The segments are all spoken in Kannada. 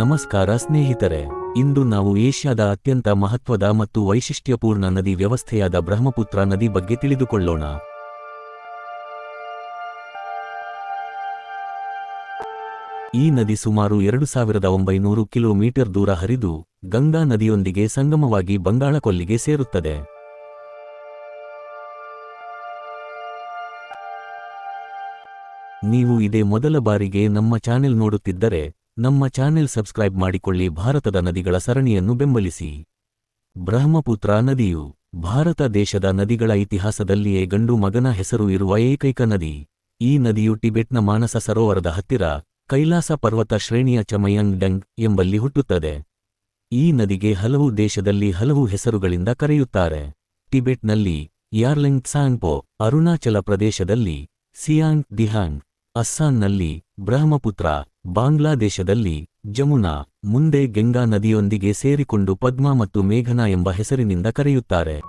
ನಮಸ್ಕಾರ ಸ್ನೇಹಿತರೆ, ಇಂದು ನಾವು ಏಷ್ಯಾದ ಅತ್ಯಂತ ಮಹತ್ವದ ಮತ್ತು ವೈಶಿಷ್ಟ್ಯಪೂರ್ಣ ನದಿ ವ್ಯವಸ್ಥೆಯಾದ ಬ್ರಹ್ಮಪುತ್ರ ನದಿ ಬಗ್ಗೆ ತಿಳಿದುಕೊಳ್ಳೋಣ. ಈ ನದಿ ಸುಮಾರು ಎರಡು ಸಾವಿರದ ಒಂಬೈನೂರು ಕಿಲೋಮೀಟರ್ ದೂರ ಹರಿದು, ಗಂಗಾ ನದಿಯೊಂದಿಗೆ ಸಂಗಮವಾಗಿ ಬಂಗಾಳಕೊಲ್ಲಿಗೆ ಸೇರುತ್ತದೆ. ನೀವು ಇದೇ ಮೊದಲ ಬಾರಿಗೆ ನಮ್ಮ ಚಾನೆಲ್ ನೋಡುತ್ತಿದ್ದರೆ ನಮ್ಮ ಚಾನೆಲ್ ಸಬ್ಸ್ಕ್ರೈಬ್ ಮಾಡಿಕೊಳ್ಳಿ ಭಾರತದ ನದಿಗಳ ಸರಣಿಯನ್ನು ಬೆಂಬಲಿಸಿ. ಬ್ರಹ್ಮಪುತ್ರ ನದಿಯು ಭಾರತ ದೇಶದ ನದಿಗಳ ಇತಿಹಾಸದಲ್ಲಿಯೇ ಗಂಡು ಮಗನ ಹೆಸರು ಇರುವ ಏಕೈಕ ನದಿ. ಈ ನದಿಯು ಟಿಬೆಟ್ನ ಮಾನಸ ಸರೋವರದ ಹತ್ತಿರ ಕೈಲಾಸ ಪರ್ವತ ಶ್ರೇಣಿಯ ಚಮಯಂಗ್ ಡಂಗ್ ಎಂಬಲ್ಲಿ ಹುಟ್ಟುತ್ತದೆ. ಈ ನದಿಗೆ ಹಲವು ದೇಶದಲ್ಲಿ ಹಲವು ಹೆಸರುಗಳಿಂದ ಕರೆಯುತ್ತಾರೆ. ಟಿಬೆಟ್ನಲ್ಲಿ ಯಾರ್ಲೆಂಗ್ ಸಾಂಗ್ಪೋ ಅರುಣಾಚಲ ಪ್ರದೇಶದಲ್ಲಿ ಸಿಯಾಂಗ್ ದಿಹಾಂಗ್ ಅಸ್ಸಾಂನಲ್ಲಿ ಬ್ರಹ್ಮಪುತ್ರ, ಬಾಂಗ್ಲಾದೇಶದಲ್ಲಿ ಜಮುನಾ, ಮುಂದೆ ಗಂಗಾ ನದಿಯೊಂದಿಗೆ ಸೇರಿಕೊಂಡು ಪದ್ಮಾ ಮತ್ತು ಮೇಘನಾ ಎಂಬ ಹೆಸರಿನಿಂದ ಕರೆಯುತ್ತಾರೆ.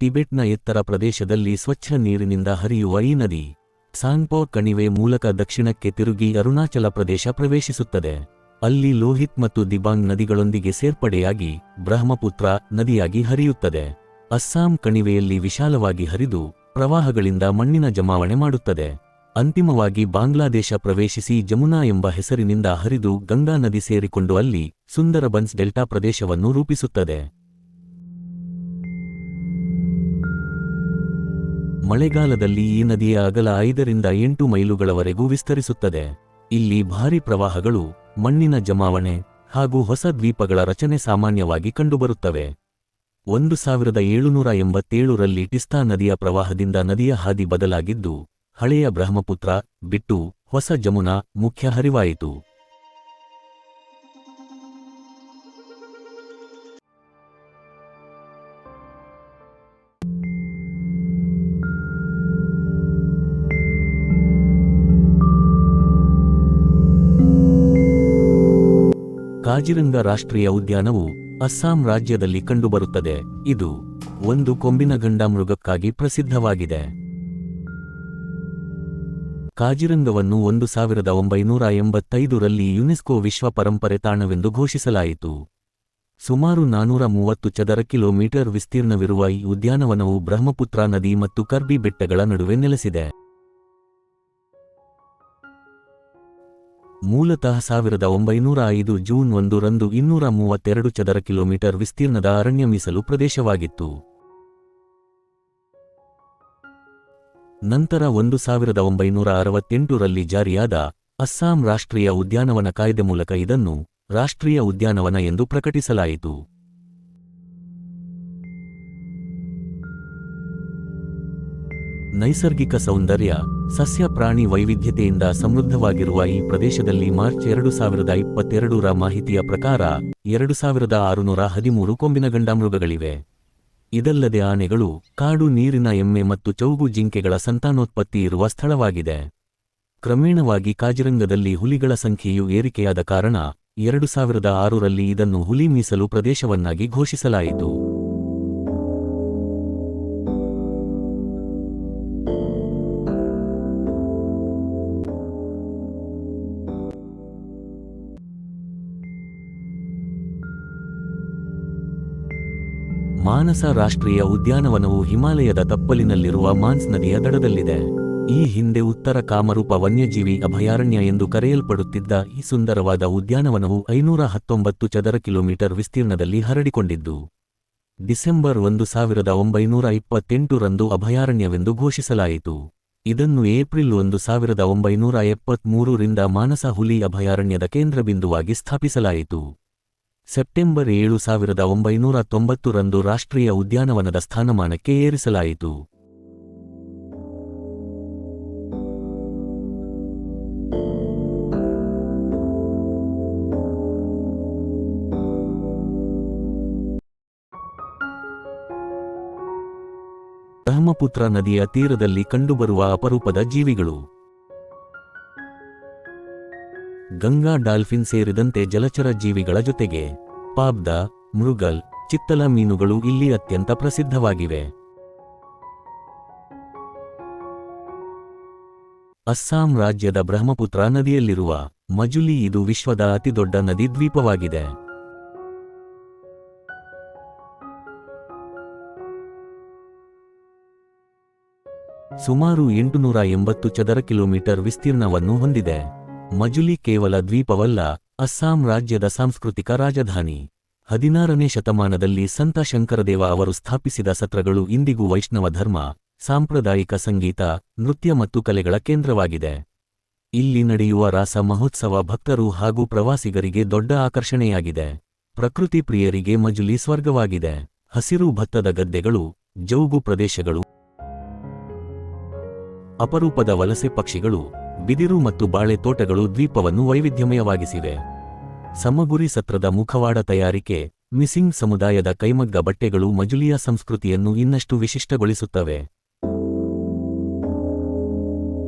ಟಿಬೆಟ್ನ ಎತ್ತರ ಪ್ರದೇಶದಲ್ಲಿ ಸ್ವಚ್ಛ ನೀರಿನಿಂದ ಹರಿಯುವ ಈ ನದಿ, ಸಾಂಗ್ಪೋ ಕಣಿವೆ ಮೂಲಕ ದಕ್ಷಿಣಕ್ಕೆ ತಿರುಗಿ ಅರುಣಾಚಲ ಪ್ರದೇಶ ಪ್ರವೇಶಿಸುತ್ತದೆ. ಅಲ್ಲಿ ಲೋಹಿತ್ ಮತ್ತು ದಿಬಾಂಗ್ ನದಿಗಳೊಂದಿಗೆ ಸೇರ್ಪಡೆಯಾಗಿ ಬ್ರಹ್ಮಪುತ್ರ ನದಿಯಾಗಿ ಹರಿಯುತ್ತದೆ. ಅಸ್ಸಾಂ ಕಣಿವೆಯಲ್ಲಿ ವಿಶಾಲವಾಗಿ ಹರಿದು ಪ್ರವಾಹಗಳಿಂದ ಮಣ್ಣಿನ ಜಮಾವಣೆ ಮಾಡುತ್ತದೆ. ಅಂತಿಮವಾಗಿ ಬಾಂಗ್ಲಾದೇಶ ಪ್ರವೇಶಿಸಿ ಜಮುನಾ ಎಂಬ ಹೆಸರಿನಿಂದ ಹರಿದು ಗಂಗಾ ನದಿ ಸೇರಿಕೊಂಡು ಅಲ್ಲಿ ಸುಂದರಬನ್ಸ್ ಡೆಲ್ಟಾ ಪ್ರದೇಶವನ್ನು ರೂಪಿಸುತ್ತದೆ. ಮಳೆಗಾಲದಲ್ಲಿ ಈ ನದಿಯ ಅಗಲ ಐದರಿಂದ ಎಂಟು ಮೈಲುಗಳವರೆಗೂ ವಿಸ್ತರಿಸುತ್ತದೆ. ಇಲ್ಲಿ ಭಾರಿ ಪ್ರವಾಹಗಳು, ಮಣ್ಣಿನ ಜಮಾವಣೆ ಹಾಗೂ ಹೊಸ ದ್ವೀಪಗಳ ರಚನೆ ಸಾಮಾನ್ಯವಾಗಿ ಕಂಡುಬರುತ್ತವೆ. ಒಂದು ಸಾವಿರದ ಏಳುನೂರ ಎಂಬತ್ತೇಳರಲ್ಲಿ ಟಿಸ್ತಾ ನದಿಯ ಪ್ರವಾಹದಿಂದ ನದಿಯ ಹಾದಿ ಬದಲಾಗಿದ್ದು, ಹಳೆಯ ಬ್ರಹ್ಮಪುತ್ರ, ಬಿಟ್ಟು ಹೊಸ ಜಮುನಾ ಮುಖ್ಯ ಹರಿವಾಯಿತು. ಕಾಜಿರಂಗ ರಾಷ್ಟ್ರೀಯ ಉದ್ಯಾನವು ಅಸ್ಸಾಂ ರಾಜ್ಯದಲ್ಲಿ ಕಂಡುಬರುತ್ತದೆ. ಇದು ಒಂದು ಕೊಂಬಿನ ಗಂಡ ಮೃಗಕ್ಕಾಗಿ ಪ್ರಸಿದ್ಧವಾಗಿದೆ. ಕಾಜಿರಂಗವನ್ನು ಒಂದು ಸಾವಿರದ ಒಂಬೈನೂರ ಎಂಬತ್ತೈದರಲ್ಲಿ ಯುನೆಸ್ಕೋ ವಿಶ್ವ ಪರಂಪರೆ ತಾಣವೆಂದು ಘೋಷಿಸಲಾಯಿತು. ಸುಮಾರು ನಾನೂರ ಮೂವತ್ತು ಚದರ ಕಿಲೋಮೀಟರ್ ವಿಸ್ತೀರ್ಣವಿರುವ ಈ ಉದ್ಯಾನವನವು ಬ್ರಹ್ಮಪುತ್ರ ನದಿ ಮತ್ತು ಕರ್ಬಿ ಬೆಟ್ಟಗಳ ನಡುವೆ ನೆಲೆಸಿದೆ. ಮೂಲತಃ ಸಾವಿರದ ಒಂಬೈನೂರ ಐದು ಜೂನ್ ಒಂದು ರಂದು ಇನ್ನೂರ ಮೂವತ್ತೆರಡು ಚದರ ಕಿಲೋಮೀಟರ್ ವಿಸ್ತೀರ್ಣದ ಅರಣ್ಯ ಮೀಸಲು ಪ್ರದೇಶವಾಗಿತ್ತು. ನಂತರ ಒಂದು ಸಾವಿರದ ಒಂಬೈನೂರ ಅರವತ್ತೆಂಟರಲ್ಲಿ ಜಾರಿಯಾದ ಅಸ್ಸಾಂ ರಾಷ್ಟ್ರೀಯ ಉದ್ಯಾನವನ ಕಾಯ್ದೆ ಮೂಲಕ ಇದನ್ನು ರಾಷ್ಟ್ರೀಯ ಉದ್ಯಾನವನ ಎಂದು ಪ್ರಕಟಿಸಲಾಯಿತು. ನೈಸರ್ಗಿಕ ಸೌಂದರ್ಯ, ಸಸ್ಯ ಪ್ರಾಣಿ ವೈವಿಧ್ಯತೆಯಿಂದ ಸಮೃದ್ಧವಾಗಿರುವ ಈ ಪ್ರದೇಶದಲ್ಲಿ ಮಾರ್ಚ್ ಎರಡು ಸಾವಿರದ ಇಪ್ಪತ್ತೆರಡರ ಮಾಹಿತಿಯ ಪ್ರಕಾರ ಎರಡು ಸಾವಿರದ ಆರುನೂರ ಹದಿಮೂರು ಕೊಂಬಿನ ಗಂಡಾಮೃಗಗಳಿವೆ. ಇದಲ್ಲದೆ ಆನೆಗಳು, ಕಾಡು ನೀರಿನ ಎಮ್ಮೆ ಮತ್ತು ಚೌಗು ಜಿಂಕೆಗಳ ಸಂತಾನೋತ್ಪತ್ತಿ ಇರುವ ಸ್ಥಳವಾಗಿದೆ. ಕ್ರಮೇಣವಾಗಿ ಕಾಜಿರಂಗದಲ್ಲಿ ಹುಲಿಗಳ ಸಂಖ್ಯೆಯು ಏರಿಕೆಯಾದ ಕಾರಣ ಎರಡು ಸಾವಿರದ ಆರರಲ್ಲಿ ಇದನ್ನು ಹುಲಿ ಮೀಸಲು ಪ್ರದೇಶವನ್ನಾಗಿ ಘೋಷಿಸಲಾಯಿತು. ಮಾನಸ ರಾಷ್ಟ್ರೀಯ ಉದ್ಯಾನವನವು ಹಿಮಾಲಯದ ತಪ್ಪಲಿನಲ್ಲಿರುವ ಮಾನ್ಸ್ ನದಿಯ ದಡದಲ್ಲಿದೆ. ಈ ಹಿಂದೆ ಉತ್ತರ ಕಾಮರೂಪ ವನ್ಯಜೀವಿ ಅಭಯಾರಣ್ಯ ಎಂದು ಕರೆಯಲ್ಪಡುತ್ತಿದ್ದ ಈ ಸುಂದರವಾದ ಉದ್ಯಾನವನವು ಐನೂರ ಹತ್ತೊಂಬತ್ತು ಚದರ ಕಿಲೋಮೀಟರ್ ವಿಸ್ತೀರ್ಣದಲ್ಲಿ ಹರಡಿಕೊಂಡಿದ್ದು, ಡಿಸೆಂಬರ್ ಒಂದು ಸಾವಿರದ ಒಂಬೈನೂರ ಇಪ್ಪತ್ತೆಂಟರಂದು ಅಭಯಾರಣ್ಯವೆಂದು ಘೋಷಿಸಲಾಯಿತು. ಇದನ್ನು ಏಪ್ರಿಲ್ ಒಂದು ಸಾವಿರದ ಒಂಬೈನೂರ ಎಪ್ಪತ್ಮೂರರಿಂದ ಮಾನಸ ಹುಲಿ ಅಭಯಾರಣ್ಯದ ಕೇಂದ್ರಬಿಂದುವಾಗಿ ಸ್ಥಾಪಿಸಲಾಯಿತು. ಸೆಪ್ಟೆಂಬರ್ ಏಳು ಸಾವಿರದ ಒಂಬೈನೂರ ತೊಂಬತ್ತರಂದು ರಾಷ್ಟ್ರೀಯ ಉದ್ಯಾನವನದ ಸ್ಥಾನಮಾನಕ್ಕೆ ಏರಿಸಲಾಯಿತು. ಬ್ರಹ್ಮಪುತ್ರ ನದಿಯ ತೀರದಲ್ಲಿ ಕಂಡುಬರುವ ಅಪರೂಪದ ಜೀವಿಗಳು. ಗಂಗಾ ಡಾಲ್ಫಿನ್ ಸೇರಿದಂತೆ ಜಲಚರ ಜೀವಿಗಳ ಜೊತೆಗೆ ಪಾಬ್ದ, ಮೃಗಲ್, ಚಿತ್ತಲ ಮೀನುಗಳು ಇಲ್ಲಿ ಅತ್ಯಂತ ಪ್ರಸಿದ್ಧವಾಗಿವೆ. ಅಸ್ಸಾಂ ರಾಜ್ಯದ ಬ್ರಹ್ಮಪುತ್ರ ನದಿಯಲ್ಲಿರುವ ಮಜುಲಿ ಇದು ವಿಶ್ವದ ಅತಿದೊಡ್ಡ ನದಿ ದ್ವೀಪವಾಗಿದೆ. ಸುಮಾರು ಎಂಟುನೂರ ಎಂಬತ್ತು ಚದರ ಕಿಲೋಮೀಟರ್ ವಿಸ್ತೀರ್ಣವನ್ನು ಹೊಂದಿದೆ. ಮಜುಲಿ ಕೇವಲ ದ್ವೀಪವಲ್ಲ, ಅಸ್ಸಾಂ ರಾಜ್ಯದ ಸಾಂಸ್ಕೃತಿಕ ರಾಜಧಾನಿ. ಹದಿನಾರನೇ ಶತಮಾನದಲ್ಲಿ ಸಂತ ಶಂಕರದೇವ ಅವರು ಸ್ಥಾಪಿಸಿದ ಸತ್ರಗಳು ಇಂದಿಗೂ ವೈಷ್ಣವ ಧರ್ಮ, ಸಾಂಪ್ರದಾಯಿಕ ಸಂಗೀತ, ನೃತ್ಯ ಮತ್ತು ಕಲೆಗಳ ಕೇಂದ್ರವಾಗಿದೆ. ಇಲ್ಲಿ ನಡೆಯುವ ರಾಸ ಮಹೋತ್ಸವ ಭಕ್ತರು ಹಾಗೂ ಪ್ರವಾಸಿಗರಿಗೆ ದೊಡ್ಡ ಆಕರ್ಷಣೆಯಾಗಿದೆ. ಪ್ರಕೃತಿ ಪ್ರಿಯರಿಗೆ ಮಜುಲಿ ಸ್ವರ್ಗವಾಗಿದೆ. ಹಸಿರು ಭತ್ತದ ಗದ್ದೆಗಳು ಜೌಗು ಪ್ರದೇಶಗಳು, ಅಪರೂಪದ ವಲಸೆ ಪಕ್ಷಿಗಳು ಬಿದಿರು ಮತ್ತು ಬಾಳೆ ತೋಟಗಳು ದ್ವೀಪವನ್ನು ವೈವಿಧ್ಯಮಯವಾಗಿಸಿವೆ. ಸಮಗುರಿ ಸತ್ರದ ಮುಖವಾಡ ತಯಾರಿಕೆ, ಮಿಸಿಂಗ್ ಸಮುದಾಯದ ಕೈಮಗ್ಗ ಬಟ್ಟೆಗಳು ಮಜುಲಿಯ ಸಂಸ್ಕೃತಿಯನ್ನು ಇನ್ನಷ್ಟು ವಿಶಿಷ್ಟಗೊಳಿಸುತ್ತವೆ.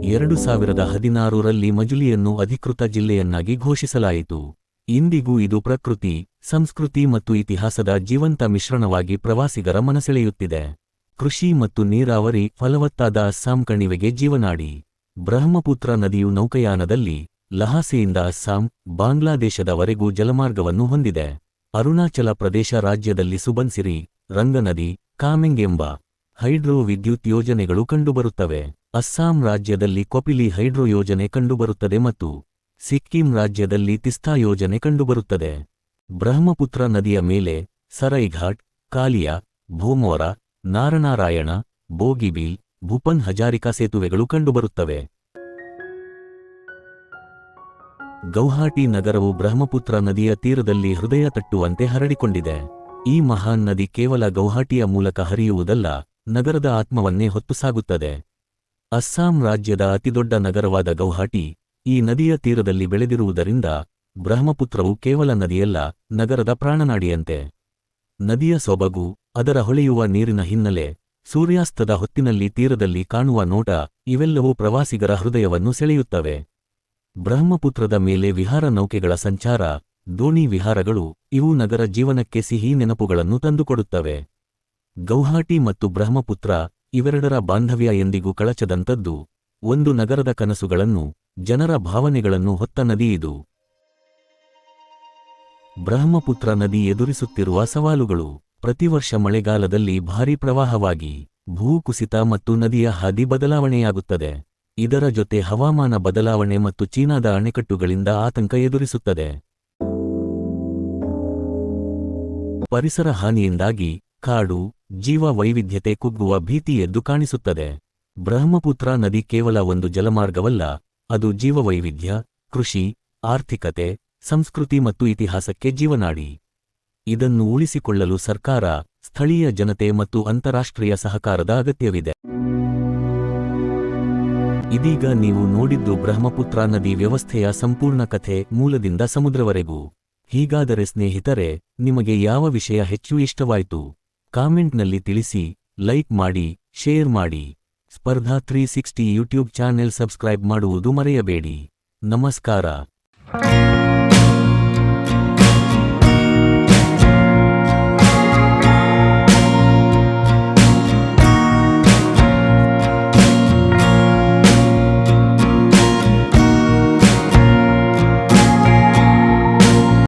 ಎರಡು ಸಾವಿರದ ಹದಿನಾರರಲ್ಲಿ ಮಜುಲಿಯನ್ನು ಅಧಿಕೃತ ಜಿಲ್ಲೆಯನ್ನಾಗಿ ಘೋಷಿಸಲಾಯಿತು. ಇಂದಿಗೂ ಇದು ಪ್ರಕೃತಿ, ಸಂಸ್ಕೃತಿ ಮತ್ತು ಇತಿಹಾಸದ ಜೀವಂತ ಮಿಶ್ರಣವಾಗಿ ಪ್ರವಾಸಿಗರ ಮನಸೆಳೆಯುತ್ತಿದೆ. ಕೃಷಿ ಮತ್ತು ನೀರಾವರಿ ಫಲವತ್ತಾದ ಅಸ್ಸಾಂ ಕಣಿವೆಗೆ ಜೀವನಾಡಿ. ಬ್ರಹ್ಮಪುತ್ರ ನದಿಯು ನೌಕಯಾನದಲ್ಲಿ ಲಹಾಸೆಯಿಂದ ಅಸ್ಸಾಂ, ಬಾಂಗ್ಲಾದೇಶದವರೆಗೂ ಜಲಮಾರ್ಗವನ್ನು ಹೊಂದಿದೆ. ಅರುಣಾಚಲ ಪ್ರದೇಶ ರಾಜ್ಯದಲ್ಲಿ ಸುಬನ್ಸಿರಿ, ರಂಗನದಿ ಕಾಮೆಂಗ್ ಎಂಬ ಹೈಡ್ರೋ ವಿದ್ಯುತ್ ಯೋಜನೆಗಳು ಕಂಡುಬರುತ್ತವೆ. ಅಸ್ಸಾಂ ರಾಜ್ಯದಲ್ಲಿ ಕೊಪಿಲಿ ಹೈಡ್ರೋ ಯೋಜನೆ ಕಂಡುಬರುತ್ತದೆ ಮತ್ತು ಸಿಕ್ಕಿಂ ರಾಜ್ಯದಲ್ಲಿ ತಿಸ್ತಾ ಯೋಜನೆ ಕಂಡುಬರುತ್ತದೆ. ಬ್ರಹ್ಮಪುತ್ರ ನದಿಯ ಮೇಲೆ ಸರೈಘಾಟ್, ಕಾಲಿಯಾ, ಭೂಮೋರ, ನಾರನಾರಾಯಣ ಬೋಗಿಬೀಲ್ ಭೂಪನ್ ಹಜಾರಿಕಾ ಸೇತುವೆಗಳು ಕಂಡುಬರುತ್ತವೆ. ಗೌಹಾಟಿ ನಗರವು ಬ್ರಹ್ಮಪುತ್ರ ನದಿಯ ತೀರದಲ್ಲಿ ಹೃದಯ ತಟ್ಟುವಂತೆ ಹರಡಿಕೊಂಡಿದೆ. ಈ ಮಹಾನ್ ನದಿ ಕೇವಲ ಗೌಹಾಟಿಯ ಮೂಲಕ ಹರಿಯುವುದಲ್ಲ, ನಗರದ ಆತ್ಮವನ್ನೇ ಹೊತ್ತು ಸಾಗುತ್ತದೆ ಅಸ್ಸಾಂ ರಾಜ್ಯದ ಅತಿದೊಡ್ಡ ನಗರವಾದ ಗೌಹಾಟಿ, ಈ ನದಿಯ ತೀರದಲ್ಲಿ ಬೆಳೆದಿರುವುದರಿಂದ ಬ್ರಹ್ಮಪುತ್ರವು ಕೇವಲ ನದಿಯಲ್ಲ, ನಗರದ ಪ್ರಾಣನಾಡಿಯಂತೆ. ನದಿಯ ಸೊಬಗು, ಅದರ ಹೊಳೆಯುವ ನೀರಿನ ಹಿನ್ನೆಲೆ ಸೂರ್ಯಾಸ್ತದ ಹೊತ್ತಿನಲ್ಲಿ ತೀರದಲ್ಲಿ ಕಾಣುವ ನೋಟ, ಇವೆಲ್ಲವೂ ಪ್ರವಾಸಿಗರ ಹೃದಯವನ್ನು ಸೆಳೆಯುತ್ತವೆ. ಬ್ರಹ್ಮಪುತ್ರದ ಮೇಲೆ ವಿಹಾರ ನೌಕೆಗಳ ಸಂಚಾರ, ದೋಣಿ ವಿಹಾರಗಳು, ಇವು ನಗರ ಜೀವನಕ್ಕೆ ಸಿಹಿ ನೆನಪುಗಳನ್ನು ತಂದುಕೊಡುತ್ತವೆ. ಗೌಹಾಟಿ ಮತ್ತು ಬ್ರಹ್ಮಪುತ್ರ, ಇವೆರಡರ ಬಾಂಧವ್ಯ ಎಂದಿಗೂ ಕಳಚದಂತದ್ದು ಒಂದು ನಗರದ ಕನಸುಗಳನ್ನು, ಜನರ ಭಾವನೆಗಳನ್ನು ಹೊತ್ತ ನದಿ ಇದು. ಬ್ರಹ್ಮಪುತ್ರ ನದಿ ಎದುರಿಸುತ್ತಿರುವ ಸವಾಲುಗಳು. ಪ್ರತಿವರ್ಷ ಮಳೆಗಾಲದಲ್ಲಿ ಭಾರೀ ಪ್ರವಾಹವಾಗಿ ಭೂಕುಸಿತ ಮತ್ತು ನದಿಯ ಹಾದಿ ಬದಲಾವಣೆಯಾಗುತ್ತದೆ. ಇದರ ಜೊತೆ ಹವಾಮಾನ ಬದಲಾವಣೆ ಮತ್ತು ಚೀನಾದ ಅಣೆಕಟ್ಟುಗಳಿಂದ ಆತಂಕ ಎದುರಿಸುತ್ತದೆ. ಪರಿಸರ ಹಾನಿಯಿಂದಾಗಿ ಕಾಡು ಜೀವ ವೈವಿಧ್ಯತೆ ಕುಗ್ಗುವ ಭೀತಿ ಎದ್ದು ಕಾಣಿಸುತ್ತದೆ. ಬ್ರಹ್ಮಪುತ್ರ ನದಿ ಕೇವಲ ಒಂದು ಜಲಮಾರ್ಗವಲ್ಲ, ಅದು ಜೀವವೈವಿಧ್ಯ, ಕೃಷಿ, ಆರ್ಥಿಕತೆ, ಸಂಸ್ಕೃತಿ ಮತ್ತು ಇತಿಹಾಸಕ್ಕೆ ಜೀವನಾಡಿ. ಇದನ್ನು ಉಳಿಸಿಕೊಳ್ಳಲು ಸರ್ಕಾರ ಸ್ಥಳೀಯ ಜನತೆ ಮತ್ತು ಅಂತಾರಾಷ್ಟ್ರೀಯ ಸಹಕಾರದ ಅಗತ್ಯವಿದೆ. ಇದೀಗ ನೀವು ನೋಡಿದ್ದು ಬ್ರಹ್ಮಪುತ್ರ ನದಿ ವ್ಯವಸ್ಥೆಯ ಸಂಪೂರ್ಣ ಕಥೆ ಮೂಲದಿಂದ ಸಮುದ್ರವರೆಗೂ. ಹೀಗಾದರೆ ಸ್ನೇಹಿತರೆ, ನಿಮಗೆ ಯಾವ ವಿಷಯ ಹೆಚ್ಚು ಇಷ್ಟವಾಯಿತು? ಕಾಮೆಂಟ್ನಲ್ಲಿ ತಿಳಿಸಿ, ಲೈಕ್ ಮಾಡಿ, ಶೇರ್ ಮಾಡಿ. Spardha three sixty YouTube channel subscribe ಮಾಡುವುದು ಮರೆಯಬೇಡಿ. ನಮಸ್ಕಾರ.